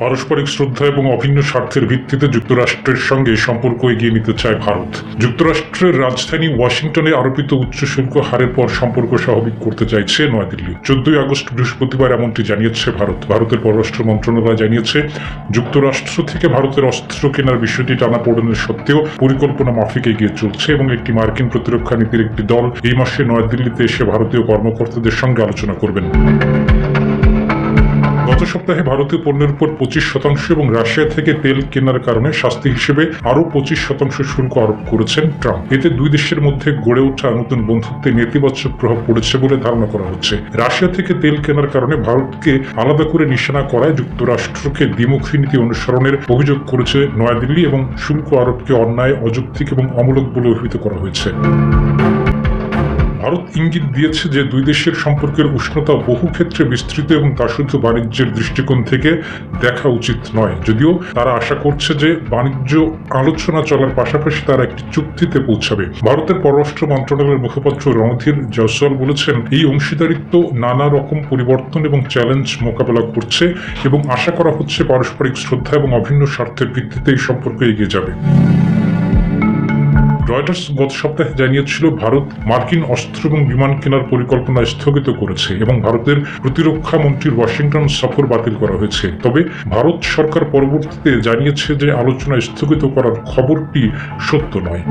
পারস্পরিক শ্রদ্ধা এবং অভিন্ন স্বার্থের ভিত্তিতে যুক্তরাষ্ট্রের সঙ্গে সম্পর্ক এগিয়ে নিতে চায় ভারত। যুক্তরাষ্ট্রের রাজধানী ওয়াশিংটনে আরোপিত উচ্চ শুল্ক হারের পর সম্পর্ক স্বাভাবিক করতে চাইছে নয়াদিল্লি। চোদ্দই আগস্ট বৃহস্পতিবার এমনটি জানিয়েছে ভারত। ভারতের পররাষ্ট্র মন্ত্রণালয় জানিয়েছে, যুক্তরাষ্ট্র থেকে ভারতের অস্ত্র কেনার বিষয়টি টানাপোড়েনের সত্ত্বেও পরিকল্পনা মাফিক এগিয়ে চলছে এবং একটি মার্কিন প্রতিরক্ষা নীতির একটি দল এই মাসে নয়াদিল্লিতে এসে ভারতীয় কর্মকর্তাদের সঙ্গে আলোচনা করবেন। গত সপ্তাহে ভারতীয় পণ্যের উপর পঁচিশ শতাংশ এবং রাশিয়া থেকে তেল কেনার কারণে শাস্তি হিসেবে আরও পঁচিশ শতাংশ শুল্ক আরোপ করেছেন ট্রাম্প। এতে দুই দেশের মধ্যে গড়ে ওঠা নতুন বন্ধুত্বে নেতিবাচক প্রভাব পড়েছে বলে ধারণা করা হচ্ছে। রাশিয়া থেকে তেল কেনার কারণে ভারতকে আলাদা করে নিশানা করায় যুক্তরাষ্ট্রকে দ্বিমুখী নীতি অনুসরণের অভিযোগ করেছে নয়াদিল্লি এবং শুল্ক আরোপকে অন্যায়, অযৌক্তিক এবং অমূলক বলে অভিহিত করা হয়েছে। ভারত ইঙ্গিত দিয়েছে যে দুই দেশের সম্পর্কের উষ্ণতা বহু ক্ষেত্রে বিস্তৃত এবং তা শুধু বাণিজ্যের দৃষ্টিকোণ থেকে দেখা উচিত নয়। যদিও তারা আশা করছে যে বাণিজ্য আলোচনা চলার পাশাপাশি তারা একটি চুক্তিতে পৌঁছাবে। ভারতের পররাষ্ট্র মন্ত্রণালয়ের মুখপাত্র রণধীর জয়সওয়াল বলেছেন, এই অংশীদারিত্ব নানা রকম পরিবর্তন এবং চ্যালেঞ্জ মোকাবেলা করছে এবং আশা করা হচ্ছে পারস্পরিক শ্রদ্ধা এবং অভিন্ন স্বার্থের ভিত্তিতে এই সম্পর্ক এগিয়ে যাবে। রয়টার্স গত সপ্তাহে জানিয়েছিল, ভারত মার্কিন অস্ত্র এবং বিমান কেনার পরিকল্পনা স্থগিত করেছে এবং ভারতের প্রতিরক্ষা মন্ত্রীর ওয়াশিংটন সফর বাতিল করা হয়েছে। তবে ভারত সরকার পরবর্তীতে জানিয়েছে যে, আলোচনা স্থগিত করার খবরটি সত্য নয়।